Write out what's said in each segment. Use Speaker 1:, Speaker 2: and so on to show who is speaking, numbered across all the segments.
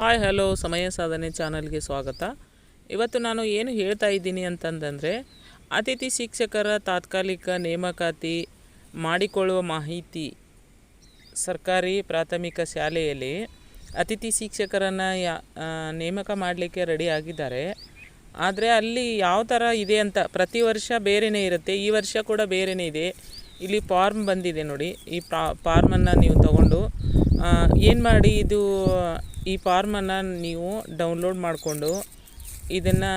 Speaker 1: Hi hello ಸಮಯ ಸಾಧನೆ ಚಾನಲ್ಗೆ ಸ್ವಾಗತ. ಇವತ್ತು ನಾನು ಏನು ಹೇಳ್ತಾ ಇದ್ದೀನಿ ಅಂತಂದರೆ, ಅತಿಥಿ ಶಿಕ್ಷಕರ ತಾತ್ಕಾಲಿಕ ನೇಮಕಾತಿ ಮಾಡಿಕೊಳ್ಳುವ ಮಾಹಿತಿ ಸರ್ಕಾರಿ ಪ್ರಾಥಮಿಕ ಶಾಲೆಯಲ್ಲಿ ಅತಿಥಿ ಶಿಕ್ಷಕರನ್ನು ನೇಮಕ ಮಾಡಲಿಕ್ಕೆ ರೆಡಿ ಆಗಿದ್ದಾರೆ. ಆದರೆ ಅಲ್ಲಿ ಯಾವ ಥರ ಇದೆ ಅಂತ ಪ್ರತಿ ವರ್ಷ ಬೇರೆಯೇ ಇರುತ್ತೆ. ಈ ವರ್ಷ ಕೂಡ ಬೇರೆಯೇ ಇದೆ. ಇಲ್ಲಿ ಫಾರ್ಮ್ ಬಂದಿದೆ ನೋಡಿ. ಈ ಫಾರ್ಮನ್ನು ನೀವು ತಗೊಂಡು ಏನು ಮಾಡಿ ಇದು, ಈ ಫಾರ್ಮನ್ನು ನೀವು ಡೌನ್ಲೋಡ್ ಮಾಡಿಕೊಂಡು ಇದನ್ನು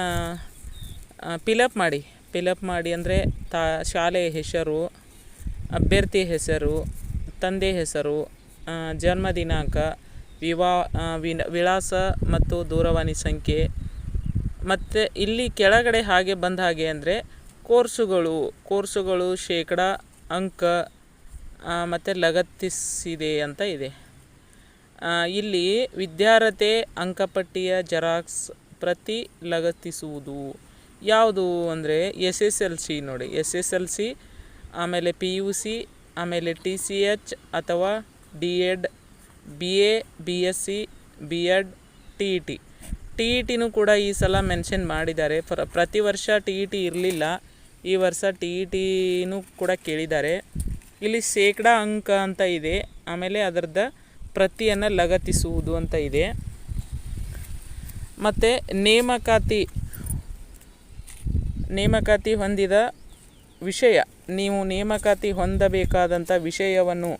Speaker 1: ಪಿಲಪ್ ಮಾಡಿ. ಪಿಲಪ್ ಮಾಡಿ ಅಂದರೆ ತಾ ಶಾಲೆಯ ಹೆಸರು, ಅಭ್ಯರ್ಥಿ ಹೆಸರು, ತಂದೆ ಹೆಸರು ಜನ್ಮ ದಿನಾಂಕ, ವಿವಾ ವಿಳಾಸ ಮತ್ತು ದೂರವಾಣಿ ಸಂಖ್ಯೆ. ಮತ್ತು ಇಲ್ಲಿ ಕೆಳಗಡೆ ಹಾಗೆ ಬಂದ ಹಾಗೆ ಅಂದರೆ ಕೋರ್ಸುಗಳು ಕೋರ್ಸುಗಳು ಶೇಕಡ ಅಂಕ ಮತ್ತು ಲಗತ್ತಿಸಿದೆ ಅಂತ ಇದೆ. ಇಲ್ಲಿ ವಿದ್ಯಾರ್ಹತೆ, ಅಂಕಪಟ್ಟಿಯ ಜೆರಾಕ್ಸ್ ಪ್ರತಿ ಲಗತ್ತಿಸುವುದು. ಯಾವುದು ಅಂದರೆ ಎಸ್ ಎಸ್ ಎಲ್ ಸಿ ನೋಡಿ. ಎಸ್ ಎಸ್ ಎಲ್ ಸಿ, ಆಮೇಲೆ ಪಿ ಯು ಸಿ, ಆಮೇಲೆ ಟಿ ಸಿ ಎಚ್ ಅಥವಾ D Ed, B A, B S C, B Ed, T E T. T E ಟಿನೂ ಕೂಡ ಈ ಸಲ ಮೆನ್ಷನ್ ಮಾಡಿದ್ದಾರೆ. ಪ್ರ ಪ್ರತಿ ವರ್ಷ ಟಿ ಇ ಟಿ ಇರಲಿಲ್ಲ. ಈ ವರ್ಷ ಟಿ ಇ ಟಿನೂ ಕೂಡ ಕೇಳಿದ್ದಾರೆ. ಇಲ್ಲಿ ಶೇಕಡ ಅಂಕ ಅಂತ ಇದೆ. ಆಮೇಲೆ ಅದರದ ಪ್ರತಿಯನ್ನು ಲಗತ್ತಿಸುವುದು ಅಂತ ಇದೆ. ಮತ್ತು ನೇಮಕಾತಿ ನೇಮಕಾತಿ ಹೊಂದಿದ ವಿಷಯ, ನೀವು ನೇಮಕಾತಿ ಹೊಂದಬೇಕಾದಂಥ ವಿಷಯವನ್ನು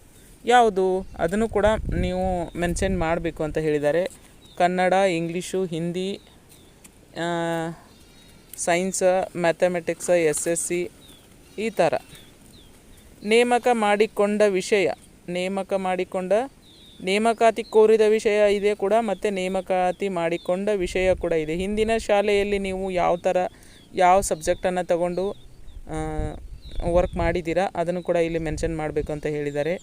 Speaker 1: ಯಾವುದು? ಅದನ್ನು ಕೂಡ ನೀವು ಮೆನ್ಷನ್ ಮಾಡಬೇಕು ಅಂತ ಹೇಳಿದ್ದಾರೆ. Kannada, English, Hindi science, mathematics, S S C ಈ ಥರ. ನೇಮಕ ಮಾಡಿಕೊಂಡ ವಿಷಯ, ನೇಮಕ ಮಾಡಿಕೊಂಡ, ನೇಮಕಾತಿ ಕೋರಿದ ವಿಷಯ ಇದೆ ಕೂಡ ಮತ್ತು ನೇಮಕಾತಿ ಮಾಡಿಕೊಂಡ ವಿಷಯ ಕೂಡ ಇದೆ. ಹಿಂದಿನ ಶಾಲೆಯಲ್ಲಿ ನೀವು ಯಾವ ಥರ, ಯಾವ ಸಬ್ಜೆಕ್ಟನ್ನು ತಗೊಂಡು ವರ್ಕ್ ಮಾಡಿದ್ದೀರಾ ಅದನ್ನು ಕೂಡ ಇಲ್ಲಿ ಮೆನ್ಷನ್ ಮಾಡಬೇಕು ಅಂತ ಹೇಳಿದ್ದಾರೆ.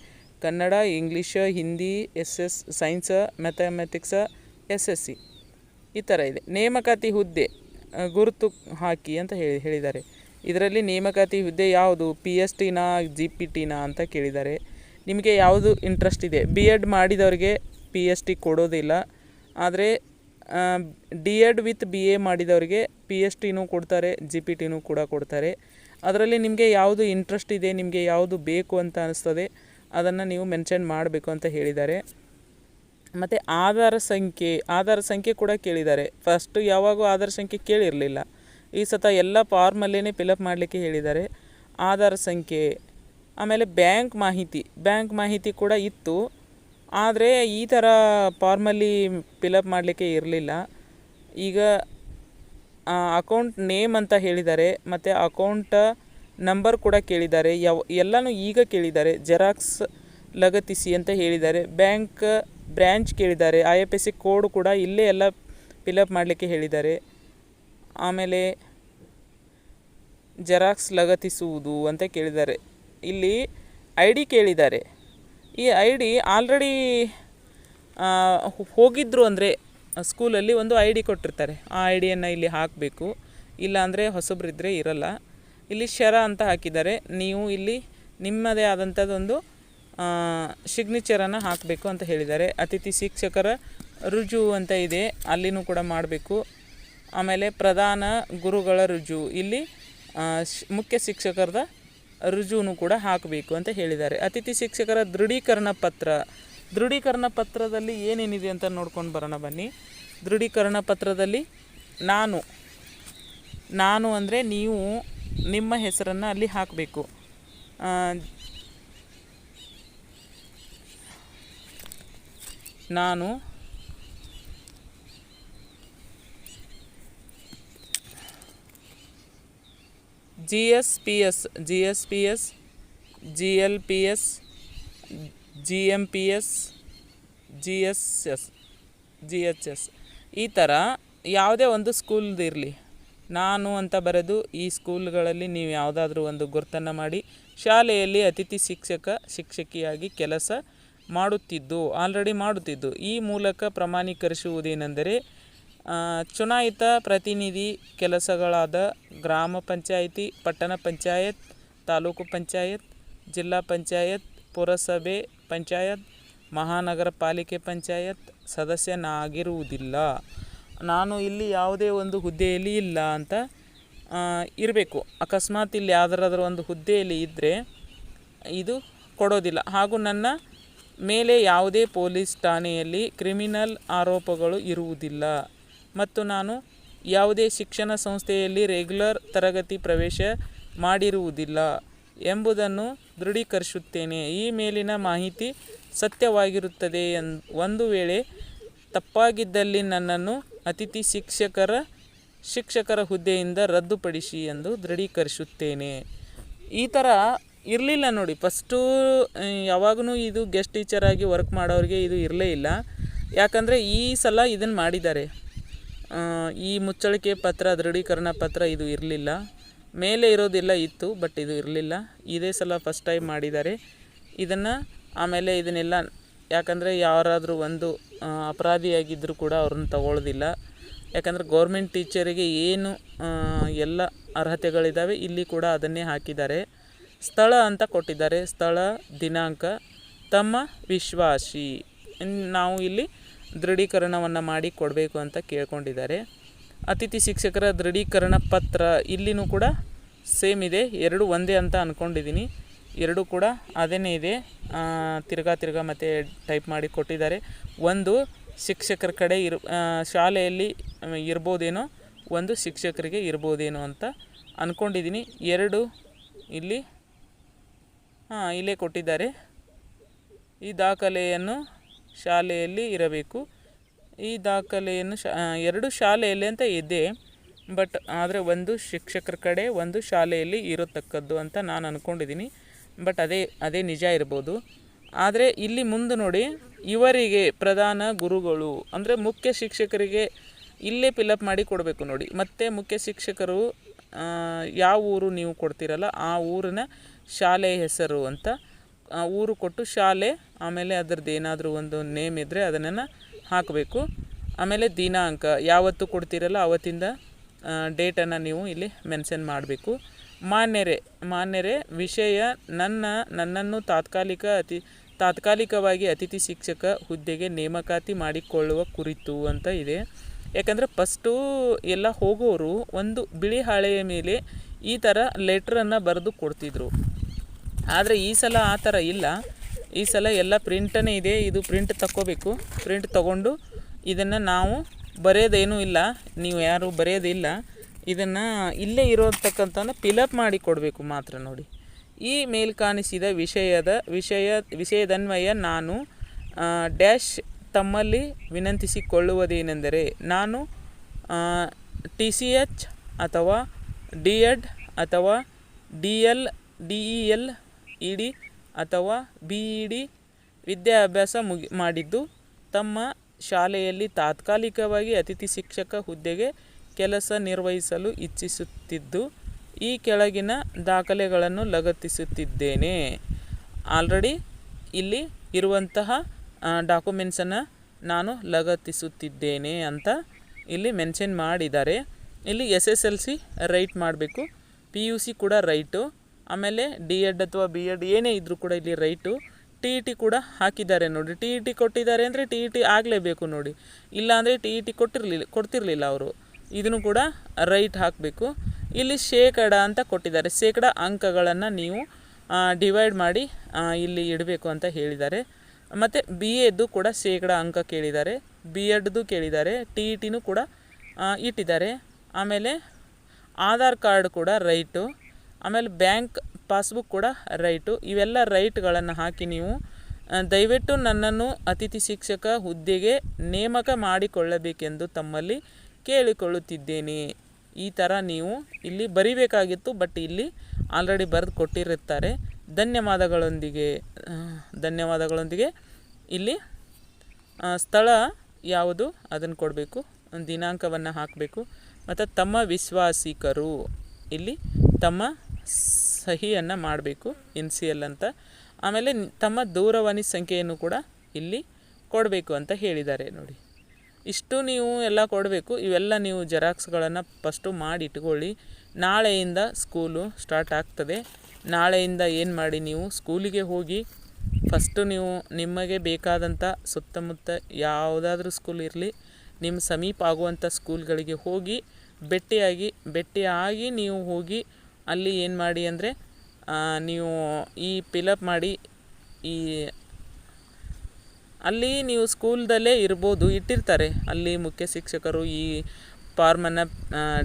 Speaker 1: Kannada, English, Hindi, S S, science, mathematics, S S C ಈ ಥರ ಇದೆ. ನೇಮಕಾತಿ ಹುದ್ದೆ ಗುರುತು ಹಾಕಿ ಅಂತ ಹೇಳಿ, ಹೇಳಿದ್ದಾರೆ. ಇದರಲ್ಲಿ ನೇಮಕಾತಿ ಹುದ್ದೆ ಯಾವುದು? ಪಿ ಎಸ್ ಟಿನಾ ಜಿ ಪಿ ಟಿನಾ ಅಂತ ಕೇಳಿದ್ದಾರೆ. ನಿಮಗೆ ಯಾವುದು ಇಂಟ್ರೆಸ್ಟ್ ಇದೆ? ಬಿ ಎಡ್ ಮಾಡಿದವರಿಗೆ ಪಿ ಎಸ್ ಟಿ ಕೊಡೋದಿಲ್ಲ. ಆದರೆ D Ed with B A ಮಾಡಿದವರಿಗೆ ಪಿ ಎಸ್ ಟಿನೂ ಕೊಡ್ತಾರೆ ಜಿ ಪಿ ಟಿನೂ ಕೂಡ ಕೊಡ್ತಾರೆ. ಅದರಲ್ಲಿ ನಿಮಗೆ ಯಾವುದು ಇಂಟ್ರೆಸ್ಟ್ ಇದೆ? ನಿಮಗೆ ಯಾವುದು ಬೇಕು ಅಂತ ಅನಿಸ್ತದೆ? ಅದನ್ನು ನೀವು ಮೆನ್ಷನ್ ಮಾಡಬೇಕು ಅಂತ ಹೇಳಿದ್ದಾರೆ. ಮತ್ತು ಆಧಾರ ಸಂಖ್ಯೆ ಆಧಾರ ಸಂಖ್ಯೆ ಕೂಡ ಕೇಳಿದ್ದಾರೆ. ಫಸ್ಟು ಯಾವಾಗೂ ಆಧಾರ ಸಂಖ್ಯೆ ಕೇಳಿರಲಿಲ್ಲ. ಈ ಸತ ಎಲ್ಲ ಫಾರ್ಮಲ್ಲೇ ಫಿಲಪ್ ಮಾಡಲಿಕ್ಕೆ ಹೇಳಿದ್ದಾರೆ. ಆಧಾರ ಸಂಖ್ಯೆ, ಆಮೇಲೆ ಬ್ಯಾಂಕ್ ಮಾಹಿತಿ ಬ್ಯಾಂಕ್ ಮಾಹಿತಿ ಕೂಡ ಇತ್ತು. ಆದರೆ ಈ ಥರ ಫಾರ್ಮಲ್ಲಿ ಫಿಲಪ್ ಮಾಡಲಿಕ್ಕೆ ಇರಲಿಲ್ಲ. ಈಗ ಅಕೌಂಟ್ ನೇಮ್ ಅಂತ ಹೇಳಿದ್ದಾರೆ. ಮತ್ತು ಅಕೌಂಟ್ ನಂಬರ್ ಕೂಡ ಕೇಳಿದ್ದಾರೆ. ಯಾವ, ಎಲ್ಲನೂ ಈಗ ಕೇಳಿದ್ದಾರೆ. ಜೆರಾಕ್ಸ್ ಲಗತ್ತಿಸಿ ಅಂತ ಹೇಳಿದ್ದಾರೆ. ಬ್ಯಾಂಕ್ ಬ್ರ್ಯಾಂಚ್ ಕೇಳಿದ್ದಾರೆ. I F S C code ಕೂಡ ಇಲ್ಲೇ ಎಲ್ಲ ಫಿಲಪ್ ಮಾಡಲಿಕ್ಕೆ ಹೇಳಿದ್ದಾರೆ. ಆಮೇಲೆ ಜೆರಾಕ್ಸ್ ಲಗತ್ತಿಸುವುದು ಅಂತ ಕೇಳಿದ್ದಾರೆ. ಇಲ್ಲಿ ಐ ಡಿ ಕೇಳಿದ್ದಾರೆ. ಈ ಐ ಡಿ ಆಲ್ರೆಡಿ ಹೋಗಿದ್ದರು ಅಂದರೆ ಸ್ಕೂಲಲ್ಲಿ ಒಂದು ಐ ಡಿ ಕೊಟ್ಟಿರ್ತಾರೆ. ಆ ಐ ಡಿಯನ್ನು ಇಲ್ಲಿ ಹಾಕಬೇಕು. ಇಲ್ಲಾಂದರೆ ಹೊಸಬ್ರಿದ್ದರೆ ಇರಲ್ಲ. ಇಲ್ಲಿ ಶರ ಅಂತ ಹಾಕಿದ್ದಾರೆ. ನೀವು ಇಲ್ಲಿ ನಿಮ್ಮದೇ ಆದಂಥದ್ದೊಂದು ಸಿಗ್ನೇಚರನ್ನು ಹಾಕಬೇಕು ಅಂತ ಹೇಳಿದ್ದಾರೆ. ಅತಿಥಿ ಶಿಕ್ಷಕರ ರುಜು ಅಂತ ಇದೆ. ಅಲ್ಲಿನೂ ಕೂಡ ಮಾಡಬೇಕು. ಆಮೇಲೆ ಪ್ರಧಾನ ಗುರುಗಳ ರುಜು. ಇಲ್ಲಿ ಮುಖ್ಯ ಶಿಕ್ಷಕರದ ರುಜುನು ಕೂಡ ಹಾಕಬೇಕು ಅಂತ ಹೇಳಿದ್ದಾರೆ. ಅತಿಥಿ ಶಿಕ್ಷಕರ ದೃಢೀಕರಣ ಪತ್ರ. ದೃಢೀಕರಣ ಪತ್ರದಲ್ಲಿ ಏನೇನಿದೆ ಅಂತ ನೋಡ್ಕೊಂಡು ಬರೋಣ ಬನ್ನಿ. ದೃಢೀಕರಣ ಪತ್ರದಲ್ಲಿ ನಾನು. ನಾನು ಅಂದರೆ ನೀವು ನಿಮ್ಮ ಹೆಸರನ್ನು ಅಲ್ಲಿ ಹಾಕಬೇಕು. ನಾನು G S P S G S P S G L P S G M P S G S S G H S ಈ ಥರ ಯಾವುದೇ ಒಂದು ಸ್ಕೂಲ್ದಿರಲಿ ನಾನು ಅಂತ ಬರೆದು ಈ ಸ್ಕೂಲ್ಗಳಲ್ಲಿ ನೀವು ಯಾವುದಾದ್ರೂ ಒಂದು ಗುರ್ತನ್ನು ಮಾಡಿ, ಶಾಲೆಯಲ್ಲಿ ಅತಿಥಿ ಶಿಕ್ಷಕ, ಶಿಕ್ಷಕಿಯಾಗಿ ಕೆಲಸ ಮಾಡುತ್ತಿದ್ದು ಆಲ್ರೆಡಿ ಮಾಡುತ್ತಿದ್ದು. ಈ ಮೂಲಕ ಪ್ರಮಾಣೀಕರಿಸುವುದೇನೆಂದರೆ ಚುನಾಯಿತ ಪ್ರತಿನಿಧಿ ಕೆಲಸಗಳಾದ ಗ್ರಾಮ ಪಂಚಾಯಿತಿ, ಪಟ್ಟಣ ಪಂಚಾಯತ್, ತಾಲೂಕು ಪಂಚಾಯತ್, ಜಿಲ್ಲಾ ಪಂಚಾಯತ್, ಪುರಸಭೆ ಪಂಚಾಯತ್, ಮಹಾನಗರ ಪಾಲಿಕೆ ಪಂಚಾಯತ್ ಸದಸ್ಯನಾಗಿರುವುದಿಲ್ಲ. ನಾನು ಇಲ್ಲಿ ಯಾವುದೇ ಒಂದು ಹುದ್ದೆಯಲ್ಲಿ ಇಲ್ಲ ಅಂತ ಇರಬೇಕು. ಅಕಸ್ಮಾತ್ ಇಲ್ಲಿ ಯಾವುದಾದ್ರೂ ಒಂದು ಹುದ್ದೆಯಲ್ಲಿ ಇದ್ದರೆ ಇದು ಕೊಡೋದಿಲ್ಲ. ಹಾಗೂ ನನ್ನ ಮೇಲೆ ಯಾವುದೇ ಪೊಲೀಸ್ ಠಾಣೆಯಲ್ಲಿ ಕ್ರಿಮಿನಲ್ ಆರೋಪಗಳು ಇರುವುದಿಲ್ಲ. ಮತ್ತು ನಾನು ಯಾವುದೇ ಶಿಕ್ಷಣ ಸಂಸ್ಥೆಯಲ್ಲಿ ರೆಗ್ಯುಲರ್ ತರಗತಿ ಪ್ರವೇಶ ಮಾಡಿರುವುದಿಲ್ಲ ಎಂಬುದನ್ನು ದೃಢೀಕರಿಸುತ್ತೇನೆ. ಈ ಮೇಲಿನ ಮಾಹಿತಿ ಸತ್ಯವಾಗಿರುತ್ತದೆ ಎನ್, ಒಂದು ವೇಳೆ ತಪ್ಪಾಗಿದ್ದಲ್ಲಿ ನನ್ನನ್ನು ಅತಿಥಿ ಶಿಕ್ಷಕರ ಶಿಕ್ಷಕರ ಹುದ್ದೆಯಿಂದ ರದ್ದುಪಡಿಸಿ ಎಂದು ದೃಢೀಕರಿಸುತ್ತೇನೆ. ಈ ಥರ ಇರಲಿಲ್ಲ ನೋಡಿ. ಫಸ್ಟು ಯಾವಾಗೂ ಇದು ಗೆಸ್ಟ್ ಟೀಚರಾಗಿ ವರ್ಕ್ ಮಾಡೋರಿಗೆ ಇದು ಇರಲೇ ಇಲ್ಲ. ಯಾಕಂದರೆ ಈ ಸಲ ಇದನ್ನು ಮಾಡಿದ್ದಾರೆ. ಈ ಮುಚ್ಚಳಿಕೆ ಪತ್ರ, ದೃಢೀಕರಣ ಪತ್ರ ಇದು ಇರಲಿಲ್ಲ. ಮೇಲೆ ಇರೋದಿಲ್ಲ ಇತ್ತು ಬಟ್ ಇದು ಇರಲಿಲ್ಲ. ಇದೇ ಸಲ ಫಸ್ಟ್ ಟೈಮ್ ಮಾಡಿದ್ದಾರೆ. ಇದನ್ನು ಆಮೇಲೆ ಇದನ್ನೆಲ್ಲ, ಯಾಕಂದರೆ ಯಾರಾದರೂ ಒಂದು ಅಪರಾಧಿಯಾಗಿದ್ದರೂ ಕೂಡ ಅವ್ರನ್ನ ತಗೊಳ್ಳೋದಿಲ್ಲ ಯಾಕಂದರೆ ಗೌರ್ಮೆಂಟ್ ಟೀಚರಿಗೆ ಏನು ಎಲ್ಲ ಅರ್ಹತೆಗಳಿದ್ದಾವೆ ಇಲ್ಲಿ ಕೂಡ ಅದನ್ನೇ ಹಾಕಿದ್ದಾರೆ. ಸ್ಥಳ ಅಂತ ಕೊಟ್ಟಿದ್ದಾರೆ. ಸ್ಥಳ, ದಿನಾಂಕ, ತಮ್ಮ ವಿಶ್ವಾಸಿ. ನಾವು ಇಲ್ಲಿ ದೃಢೀಕರಣವನ್ನು ಮಾಡಿ ಕೊಡಬೇಕು ಅಂತ ಕೇಳ್ಕೊಂಡಿದ್ದಾರೆ. ಅತಿಥಿ ಶಿಕ್ಷಕರ ದೃಢೀಕರಣ ಪತ್ರ ಇಲ್ಲಿನೂ ಕೂಡ ಸೇಮ್ ಇದೆ. ಎರಡು ಒಂದೇ ಅಂತ ಅಂದ್ಕೊಂಡಿದ್ದೀನಿ ಎರಡು ಕೂಡ ಅದೇನೇ ಇದೆ. ತಿರ್ಗಾ ತಿರ್ಗಾ ಮತ್ತೆ ಟೈಪ್ ಮಾಡಿ ಕೊಟ್ಟಿದ್ದಾರೆ. ಒಂದು ಶಿಕ್ಷಕರ ಕಡೆ ಇರ್ ಶಾಲೆಯಲ್ಲಿ ಇರ್ಬೋದೇನೋ, ಒಂದು ಶಿಕ್ಷಕರಿಗೆ ಇರ್ಬೋದೇನೋ ಅಂತ ಅಂದ್ಕೊಂಡಿದ್ದೀನಿ ಎರಡು ಇಲ್ಲಿ ಹಾಂ, ಇಲ್ಲೇ ಕೊಟ್ಟಿದ್ದಾರೆ. ಈ ದಾಖಲೆಯನ್ನು ಶಾಲೆಯಲ್ಲಿ ಇರಬೇಕು. ಈ ದಾಖಲೆಯನ್ನು ಶಾ ಎರಡು ಶಾಲೆಯಲ್ಲಿ ಅಂತ ಇದೆ, ಬಟ್ ಆದರೆ ಒಂದು ಶಿಕ್ಷಕರ ಕಡೆ, ಒಂದು ಶಾಲೆಯಲ್ಲಿ ಇರತಕ್ಕದ್ದು ಅಂತ ನಾನು ಅಂದ್ಕೊಂಡಿದ್ದೀನಿ ಬಟ್ ಅದೇ ಅದೇ ನಿಜ ಇರ್ಬೋದು. ಆದರೆ ಇಲ್ಲಿ ಮುಂದೆ ನೋಡಿ, ಇವರಿಗೆ ಪ್ರಧಾನ ಗುರುಗಳು, ಅಂದರೆ ಮುಖ್ಯ ಶಿಕ್ಷಕರಿಗೆ ಇಲ್ಲೇ ಪಿಲಪ್ ಮಾಡಿ ಕೊಡಬೇಕು ನೋಡಿ. ಮತ್ತು ಮುಖ್ಯ ಶಿಕ್ಷಕರು ಯಾವ ಊರು ನೀವು ಕೊಡ್ತೀರಲ್ಲ, ಆ ಊರಿನ ಶಾಲೆಯ ಹೆಸರು ಅಂತ ಊರು ಕೊಟ್ಟು ಶಾಲೆ, ಆಮೇಲೆ ಅದರದ್ದು ಏನಾದರೂ ಒಂದು ನೇಮ್ ಇದ್ದರೆ ಅದನ್ನು ಹಾಕಬೇಕು. ಆಮೇಲೆ ದಿನಾಂಕ, ಯಾವತ್ತು ಕೊಡ್ತೀರಲ್ಲ ಅವತ್ತಿಂದ ಡೇಟನ್ನು ನೀವು ಇಲ್ಲಿ ಮೆನ್ಷನ್ ಮಾಡಬೇಕು. ಮಾನ್ಯರೆ ಮಾನ್ಯರೆ, ವಿಷಯ ನನ್ನ, ನನ್ನನ್ನು ತಾತ್ಕಾಲಿಕ ಅತಿ, ತಾತ್ಕಾಲಿಕವಾಗಿ ಅತಿಥಿ ಶಿಕ್ಷಕ ಹುದ್ದೆಗೆ ನೇಮಕಾತಿ ಮಾಡಿಕೊಳ್ಳುವ ಕುರಿತು ಅಂತ ಇದೆ. ಯಾಕಂದರೆ ಫಸ್ಟು ಎಲ್ಲ ಹೋಗೋರು ಒಂದು ಬಿಳಿ ಹಾಳೆಯ ಮೇಲೆ ಈ ಥರ ಲೆಟ್ರನ್ನು ಬರೆದು ಕೊಡ್ತಿದ್ರು. ಆದರೆ ಈ ಸಲ ಆ ಥರ ಇಲ್ಲ. ಈ ಸಲ ಎಲ್ಲ ಪ್ರಿಂಟನೇ ಇದೆ. ಇದು ಪ್ರಿಂಟ್ ತಗೋಬೇಕು ಪ್ರಿಂಟ್ ತಗೊಂಡು ಇದನ್ನು ನಾವು ಬರೆಯೋದೇನೂ ಇಲ್ಲ. ನೀವು ಯಾರು ಬರೆಯೋದಿಲ್ಲ. ಇದನ್ನು ಇಲ್ಲೇ ಇರೋತಕ್ಕಂಥ ಫಿಲಪ್ ಮಾಡಿ ಕೊಡಬೇಕು ಮಾತ್ರ ನೋಡಿ. ಈ ಮೇಲ್ ಕಾಣಿಸಿದ ವಿಷಯದ ವಿಷಯ ವಿಷಯದನ್ವಯ ನಾನು ಡ್ಯಾಶ್ ತಮ್ಮಲ್ಲಿ ವಿನಂತಿಸಿಕೊಳ್ಳುವುದೇನೆಂದರೆ ನಾನು ಟಿ ಸಿ ಎಚ್ ಅಥವಾ ಡಿ ಎಡ್ ಅಥವಾ D L, D E L E D ಅಥವಾ ಬಿ ಇ ಡಿ ವಿದ್ಯಾಭ್ಯಾಸ ಮುಗಿ, ಮಾಡಿದ್ದು ತಮ್ಮ ಶಾಲೆಯಲ್ಲಿ ತಾತ್ಕಾಲಿಕವಾಗಿ ಅತಿಥಿ ಶಿಕ್ಷಕ ಹುದ್ದೆಗೆ ಕೆಲಸ ನಿರ್ವಹಿಸಲು ಇಚ್ಛಿಸುತ್ತಿದ್ದು, ಈ ಕೆಳಗಿನ ದಾಖಲೆಗಳನ್ನು ಲಗತ್ತಿಸುತ್ತಿದ್ದೇನೆ. ಆಲ್ರೆಡಿ ಇಲ್ಲಿ ಇರುವಂತಹ ಡಾಕ್ಯುಮೆಂಟ್ಸನ್ನು ನಾನು ಲಗತ್ತಿಸುತ್ತಿದ್ದೇನೆ ಅಂತ ಇಲ್ಲಿ ಮೆನ್ಷನ್ ಮಾಡಿದ್ದಾರೆ. ಇಲ್ಲಿ S S L C right ಮಾಡಬೇಕು. ಪಿ ಯು ಸಿ ಕೂಡ ರೈಟು. ಆಮೇಲೆ ಡಿ ಎಡ್ ಅಥವಾ ಬಿ ಎಡ್ ಏನೇ ಇದ್ದರೂ ಕೂಡ ಇಲ್ಲಿ ರೈಟು ಟಿ ಇ ಟಿ ಕೂಡ ಹಾಕಿದ್ದಾರೆ ನೋಡಿ. ಟಿ ಇ ಟಿ ಕೊಟ್ಟಿದ್ದಾರೆ ಅಂದರೆ ಟಿ ಇ ಟಿ ಆಗಲೇಬೇಕು ನೋಡಿ. ಇಲ್ಲಾಂದರೆ ಟಿ ಇ ಟಿ ಕೊಟ್ಟಿರಲಿಲ್ಲ, ಕೊಡ್ತಿರಲಿಲ್ಲ ಅವರು. ಇದನ್ನು ಕೂಡ ರೈಟ್ ಹಾಕಬೇಕು. ಇಲ್ಲಿ ಶೇಕಡ ಅಂತ ಕೊಟ್ಟಿದ್ದಾರೆ. ಶೇಕಡ ಅಂಕಗಳನ್ನು ನೀವು ಡಿವೈಡ್ ಮಾಡಿ ಇಲ್ಲಿ ಇಡಬೇಕು ಅಂತ ಹೇಳಿದ್ದಾರೆ. ಮತ್ತು ಬಿ ಎದ್ದು ಕೂಡ ಶೇಕಡ ಅಂಕ ಕೇಳಿದ್ದಾರೆ. ಬಿ ಎಡ್ದು ಕೇಳಿದ್ದಾರೆ. ಟಿ ಇ ಟಿನೂ ಕೂಡ ಇಟ್ಟಿದ್ದಾರೆ. ಆಮೇಲೆ ಆಧಾರ್ ಕಾರ್ಡ್ ಕೂಡ ರೈಟು. ಆಮೇಲೆ ಬ್ಯಾಂಕ್ ಪಾಸ್ಬುಕ್ ಕೂಡ ರೈಟು. ಇವೆಲ್ಲ ರೈಟ್ಗಳನ್ನು ಹಾಕಿ ನೀವು ದಯವಿಟ್ಟು ನನ್ನನ್ನು ಅತಿಥಿ ಶಿಕ್ಷಕ ಹುದ್ದೆಗೆ ನೇಮಕ ಮಾಡಿಕೊಳ್ಳಬೇಕೆಂದು ತಮ್ಮಲ್ಲಿ ಕೇಳಿಕೊಳ್ಳುತ್ತಿದ್ದೇನೆ. ಈ ಥರ ನೀವು ಇಲ್ಲಿ ಬರಿಬೇಕಾಗಿತ್ತು, ಬಟ್ ಇಲ್ಲಿ ಆಲ್ರೆಡಿ ಬರೆದು ಕೊಟ್ಟಿರುತ್ತಾರೆ. ಧನ್ಯವಾದಗಳೊಂದಿಗೆ ಧನ್ಯವಾದಗಳೊಂದಿಗೆ. ಇಲ್ಲಿ ಸ್ಥಳ ಯಾವುದು? ಅದನ್ನು ಕೊಡಬೇಕು. ದಿನಾಂಕವನ್ನು ಹಾಕಬೇಕು. ಮತ್ತು ತಮ್ಮ ವಿಶ್ವಾಸಿಕರು. ಇಲ್ಲಿ ತಮ್ಮ ಸಹಿಯನ್ನು ಮಾಡಬೇಕು ಎನ್ ಸಿ ಎಲ್ ಅಂತ. ಆಮೇಲೆ ತಮ್ಮ ದೂರವಾಣಿ ಸಂಖ್ಯೆಯನ್ನು ಕೂಡ ಇಲ್ಲಿ ಕೊಡಬೇಕು ಅಂತ ಹೇಳಿದ್ದಾರೆ ನೋಡಿ. ಇಷ್ಟು ನೀವು ಎಲ್ಲ ಕೊಡಬೇಕು, ಇವೆಲ್ಲ ನೀವು ಜೆರಾಕ್ಸ್ಗಳನ್ನು ಫಸ್ಟು ಮಾಡಿ ಇಟ್ಕೊಳ್ಳಿ ನಾಳೆಯಿಂದ ಸ್ಕೂಲು ಸ್ಟಾರ್ಟ್ ಆಗ್ತದೆ. ನಾಳೆಯಿಂದ ಏನು ಮಾಡಿ ನೀವು ಸ್ಕೂಲಿಗೆ ಹೋಗಿ, ಫಸ್ಟು ನೀವು ನಿಮಗೆ ಬೇಕಾದಂಥ ಸುತ್ತಮುತ್ತ ಯಾವುದಾದ್ರೂ ಸ್ಕೂಲ್ ಇರಲಿ, ನಿಮ್ಮ ಸಮೀಪ ಆಗುವಂಥ ಸ್ಕೂಲ್ಗಳಿಗೆ ಹೋಗಿ ಭೇಟಿಯಾಗಿ ಭೇಟಿಯಾಗಿ ನೀವು ಹೋಗಿ ಅಲ್ಲಿ ಏನು ಮಾಡಿ ಅಂದರೆ ನೀವು ಈ ಪಿಲಪ್ ಮಾಡಿ ಈ, ಅಲ್ಲಿ ನೀವು ಸ್ಕೂಲ್ದಲ್ಲೇ ಇರ್ಬೋದು, ಇಟ್ಟಿರ್ತಾರೆ. ಅಲ್ಲಿ ಮುಖ್ಯ ಶಿಕ್ಷಕರು ಈ ಫಾರ್ಮನ್ನು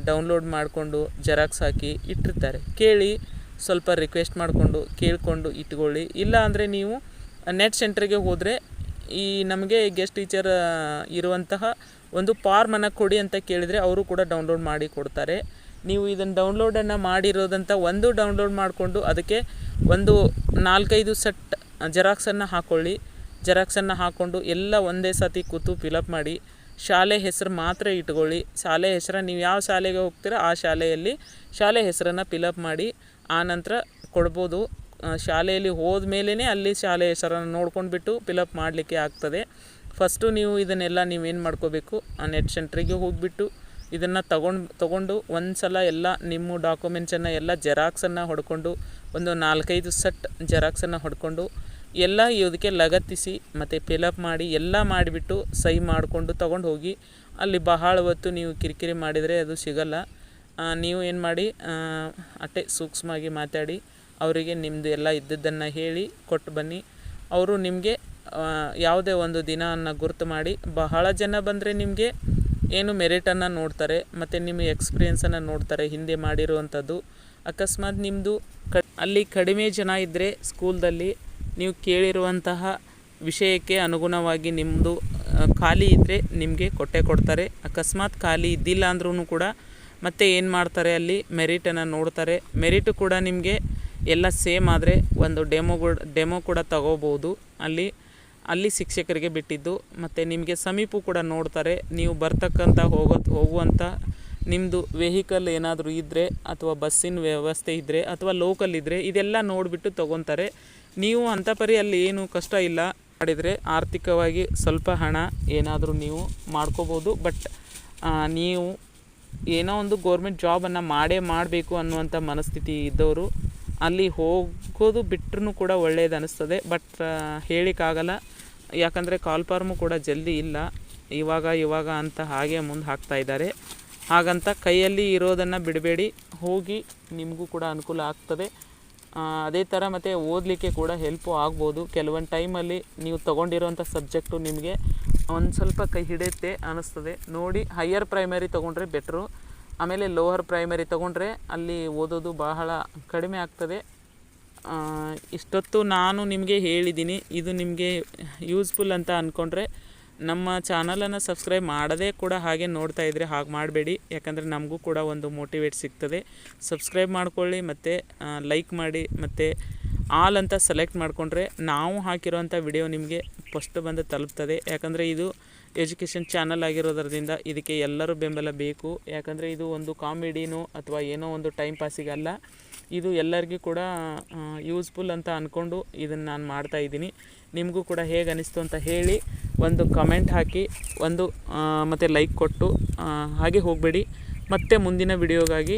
Speaker 1: ಡೌನ್ಲೋಡ್ ಮಾಡಿಕೊಂಡು ಜೆರಾಕ್ಸ್ ಹಾಕಿ ಇಟ್ಟಿರ್ತಾರೆ. ಕೇಳಿ ಸ್ವಲ್ಪ ರಿಕ್ವೆಸ್ಟ್ ಮಾಡಿಕೊಂಡು, ಕೇಳಿಕೊಂಡು ಇಟ್ಕೊಳ್ಳಿ. ಇಲ್ಲ ಅಂದರೆ ನೀವು ನೆಟ್ ಸೆಂಟ್ರಿಗೆ ಹೋದರೆ ಈ ನಮಗೆ ಗೆಸ್ಟ್ ಟೀಚರ್ ಇರುವಂತಹ ಒಂದು ಫಾರ್ಮನ್ನು ಕೊಡಿ ಅಂತ ಕೇಳಿದರೆ ಅವರು ಕೂಡ ಡೌನ್ಲೋಡ್ ಮಾಡಿ ಕೊಡ್ತಾರೆ. ನೀವು ಇದನ್ನು ಡೌನ್ಲೋಡನ್ನು ಮಾಡಿರೋದಂಥ ಒಂದು ಡೌನ್ಲೋಡ್ ಮಾಡಿಕೊಂಡು ಅದಕ್ಕೆ ಒಂದು ನಾಲ್ಕೈದು ಸೆಟ್ ಜೆರಾಕ್ಸನ್ನು ಹಾಕ್ಕೊಳ್ಳಿ ಜೆರಾಕ್ಸನ್ನು ಹಾಕ್ಕೊಂಡು ಎಲ್ಲ ಒಂದೇ ಸತಿ ಕೂತು ಫಿಲಪ್ ಮಾಡಿ. ಶಾಲೆ ಹೆಸರು ಮಾತ್ರ ಇಟ್ಕೊಳ್ಳಿ. ಶಾಲೆ ಹೆಸರನ್ನು ನೀವು ಯಾವ ಶಾಲೆಗೆ ಹೋಗ್ತೀರೋ ಆ ಶಾಲೆಯಲ್ಲಿ ಶಾಲೆ ಹೆಸರನ್ನು ಫಿಲಪ್ ಮಾಡಿ. ಆನಂತರ ನಂತರ ಕೊಡ್ಬೋದು. ಶಾಲೆಯಲ್ಲಿ ಹೋದ ಮೇಲೇ ಅಲ್ಲಿ ಶಾಲೆ ಹೆಸರನ್ನು ನೋಡ್ಕೊಂಡ್ಬಿಟ್ಟು ಫಿಲಪ್ ಮಾಡಲಿಕ್ಕೆ ಆಗ್ತದೆ. ಫಸ್ಟು ನೀವು ಇದನ್ನೆಲ್ಲ ನೀವೇನು ಮಾಡ್ಕೋಬೇಕು? ಆ ನೆಟ್ ಸೆಂಟ್ರಿಗೆ ಹೋಗಿಬಿಟ್ಟು ಇದನ್ನು ತಗೊಂಡು, ತೊಗೊಂಡು ಒಂದು ಸಲ ಎಲ್ಲ ನಿಮ್ಮ ಡಾಕ್ಯುಮೆಂಟ್ಸನ್ನು ಎಲ್ಲ ಜೆರಾಕ್ಸನ್ನು ಹೊಡ್ಕೊಂಡು, ಒಂದು ನಾಲ್ಕೈದು ಸೆಟ್ ಜೆರಾಕ್ಸನ್ನು ಹೊಡ್ಕೊಂಡು, ಎಲ್ಲ ಇದಕ್ಕೆ ಲಗತ್ತಿಸಿ, ಮತ್ತು ಫಿಲಪ್ ಮಾಡಿ, ಎಲ್ಲ ಮಾಡಿಬಿಟ್ಟು ಸೈ ಮಾಡಿಕೊಂಡು ತೊಗೊಂಡು ಹೋಗಿ, ಅಲ್ಲಿ ಬಹಳ ಹೊತ್ತು ನೀವು ಕಿರಿಕಿರಿ ಮಾಡಿದರೆ ಅದು ಸಿಗಲ್ಲ. ನೀವು ಏನು ಮಾಡಿ ಅಟ್ಟೆ ಸೂಕ್ಷ್ಮವಾಗಿ ಮಾತಾಡಿ, ಅವರಿಗೆ ನಿಮ್ಮದು ಎಲ್ಲ ಇದ್ದದ್ದನ್ನು ಹೇಳಿ ಕೊಟ್ಟು ಬನ್ನಿ. ಅವರು ನಿಮಗೆ ಯಾವುದೇ ಒಂದು ದಿನವನ್ನು ಗುರುತು ಮಾಡಿ, ಬಹಳ ಜನ ಬಂದರೆ ನಿಮಗೆ ಏನು ಮೆರಿಟನ್ನು ನೋಡ್ತಾರೆ ಮತ್ತು ನಿಮ್ಮ ಎಕ್ಸ್ಪೀರಿಯೆನ್ಸನ್ನು ನೋಡ್ತಾರೆ ಹಿಂದೆ ಮಾಡಿರುವಂಥದ್ದು. ಅಕಸ್ಮಾತ್ ನಿಮ್ಮದು ಕ ಅಲ್ಲಿ ಕಡಿಮೆ ಜನ ಇದ್ದರೆ ಸ್ಕೂಲ್ದಲ್ಲಿ ನೀವು ಕೇಳಿರುವಂತಹ ವಿಷಯಕ್ಕೆ ಅನುಗುಣವಾಗಿ ನಿಮ್ಮದು ಖಾಲಿ ಇದ್ದರೆ ನಿಮಗೆ ಕೊಟ್ಟೆ ಕೊಡ್ತಾರೆ. ಅಕಸ್ಮಾತ್ ಖಾಲಿ ಇದ್ದಿಲ್ಲ ಅಂದ್ರೂ ಕೂಡ ಮತ್ತೆ ಏನು ಮಾಡ್ತಾರೆ ಅಲ್ಲಿ? ಮೆರಿಟನ್ನು ನೋಡ್ತಾರೆ. ಮೆರಿಟು ಕೂಡ ನಿಮಗೆ ಎಲ್ಲ ಸೇಮ್ ಆದರೆ ಒಂದು ಡೆಮೋ ಡೆಮೋ ಕೂಡ ತಗೋಬೋದು. ಅಲ್ಲಿ ಅಲ್ಲಿ ಶಿಕ್ಷಕರಿಗೆ ಬಿಟ್ಟಿದ್ದು, ಮತ್ತು ನಿಮಗೆ ಸಮೀಪ ಕೂಡ ನೋಡ್ತಾರೆ, ನೀವು ಬರ್ತಕ್ಕಂಥ ಹೋಗೋ, ಹೋಗುವಂಥ ನಿಮ್ಮದು ವೆಹಿಕಲ್ ಏನಾದರೂ ಇದ್ದರೆ ಅಥವಾ ಬಸ್ಸಿನ ವ್ಯವಸ್ಥೆ ಇದ್ದರೆ ಅಥವಾ ಲೋಕಲ್ ಇದ್ದರೆ ಇದೆಲ್ಲ ನೋಡಿಬಿಟ್ಟು ತೊಗೊತಾರೆ. ನೀವು ಅಂಥ ಪರಿ ಅಲ್ಲಿ ಏನು ಕಷ್ಟ ಇಲ್ಲ, ಮಾಡಿದರೆ ಆರ್ಥಿಕವಾಗಿ ಸ್ವಲ್ಪ ಹಣ ಏನಾದರೂ ನೀವು ಮಾಡ್ಕೋಬೋದು, ಬಟ್ ನೀವು ಏನೋ ಒಂದು ಗೌರ್ಮೆಂಟ್ ಜಾಬನ್ನು ಮಾಡೇ ಮಾಡಬೇಕು ಅನ್ನುವಂಥ ಮನಸ್ಥಿತಿ ಇದ್ದವರು ಅಲ್ಲಿ ಹೋಗೋದು ಬಿಟ್ಟರು ಕೂಡ ಒಳ್ಳೆಯದು ಅನ್ನಿಸ್ತದೆ ಬಟ್ ಹೇಳಿಕ್ಕಾಗಲ್ಲ. ಯಾಕಂದರೆ ಕಾಲ್ ಫಾರ್ಮು ಕೂಡ ಜಲ್ದಿ ಇಲ್ಲ. ಇವಾಗ ಇವಾಗ ಅಂತ ಹಾಗೆ ಮುಂದೆ ಹಾಕ್ತಾ ಇದ್ದಾರೆ. ಹಾಗಂತ ಕೈಯಲ್ಲಿ ಇರೋದನ್ನು ಬಿಡಬೇಡಿ. ಹೋಗಿ ನಿಮಗೂ ಕೂಡ ಅನುಕೂಲ ಆಗ್ತದೆ. ಅದೇ ಥರ ಮತ್ತು ಓದಲಿಕ್ಕೆ ಕೂಡ ಹೆಲ್ಪು ಆಗ್ಬೋದು. ಕೆಲವೊಂದು ಟೈಮಲ್ಲಿ ನೀವು ತೊಗೊಂಡಿರೋಂಥ ಸಬ್ಜೆಕ್ಟು ನಿಮಗೆ ಒಂದು ಸ್ವಲ್ಪ ಕೈ ಹಿಡಿಯುತ್ತೆ ಅನ್ನಿಸ್ತದೆ ನೋಡಿ, ಹೈಯರ್ ಪ್ರೈಮರಿ ತೊಗೊಂಡ್ರೆ ಬೆಟ್ರು. ಆಮೇಲೆ ಲೋವರ್ ಪ್ರೈಮರಿ ತಗೊಂಡ್ರೆ ಅಲ್ಲಿ ಓದೋದು ಬಹಳ ಕಡಿಮೆ ಆಗ್ತದೆ. ಇಷ್ಟೊತ್ತು ನಾನು ನಿಮಗೆ ಹೇಳಿದ್ದೀನಿ, ಇದು ನಿಮಗೆ ಯೂಸ್ಫುಲ್ ಅಂತ ಅಂದ್ಕೊಂಡ್ರೆ ನಮ್ಮ ಚಾನಲನ್ನು ಸಬ್ಸ್ಕ್ರೈಬ್ ಮಾಡದೇ ಕೂಡ ಹಾಗೆ ನೋಡ್ತಾ ಇದ್ದರೆ ಹಾಗೆ ಮಾಡಬೇಡಿ, ಯಾಕಂದರೆ ನಮಗೂ ಕೂಡ ಒಂದು ಮೋಟಿವೇಟ್ ಸಿಗ್ತದೆ. ಸಬ್ಸ್ಕ್ರೈಬ್ ಮಾಡ್ಕೊಳ್ಳಿ ಮತ್ತು ಲೈಕ್ ಮಾಡಿ ಮತ್ತು ಆಲ್ ಅಂತ ಸೆಲೆಕ್ಟ್ ಮಾಡಿಕೊಂಡ್ರೆ ನಾವು ಹಾಕಿರೋಂಥ ವಿಡಿಯೋ ನಿಮಗೆ ಫಸ್ಟ್ ಬಂದು ತಲುಪ್ತದೆ. ಯಾಕಂದರೆ ಇದು ಎಜುಕೇಷನ್ ಚಾನಲ್ ಆಗಿರೋದ್ರಿಂದ ಇದಕ್ಕೆ ಎಲ್ಲರೂ ಬೆಂಬಲ ಬೇಕು. ಯಾಕಂದರೆ ಇದು ಒಂದು ಕಾಮಿಡಿನೂ ಅಥವಾ ಏನೋ ಒಂದು ಟೈಮ್ ಪಾಸಿಗಲ್ಲ ಇದು ಎಲ್ಲರಿಗೂ ಕೂಡ ಯೂಸ್ಫುಲ್ ಅಂತ ಅಂದ್ಕೊಂಡು ಇದನ್ನು ನಾನು ಮಾಡ್ತಾ ಇದ್ದೀನಿ. ನಿಮಗೂ ಕೂಡ ಹೇಗೆ ಅನ್ನಿಸ್ತು ಅಂತ ಹೇಳಿ ಒಂದು ಕಮೆಂಟ್ ಹಾಕಿ, ಒಂದು ಮತ್ತು ಲೈಕ್ ಕೊಟ್ಟು ಹಾಗೆ ಹೋಗಬೇಡಿ. ಮತ್ತೆ ಮುಂದಿನ ವಿಡಿಯೋಗಾಗಿ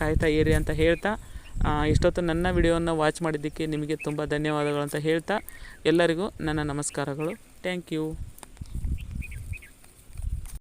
Speaker 1: ಕಾಯ್ತಾ ಇರಿ ಅಂತ ಹೇಳ್ತಾ ಇಷ್ಟೊತ್ತು ನನ್ನ ವಿಡಿಯೋವನ್ನು ವಾಚ್ ಮಾಡಿದ್ದಕ್ಕೆ ನಿಮಗೆ ತುಂಬ ಧನ್ಯವಾದಗಳು ಅಂತ ಹೇಳ್ತಾ, ಎಲ್ಲರಿಗೂ ನನ್ನ ನಮಸ್ಕಾರಗಳು. Thank you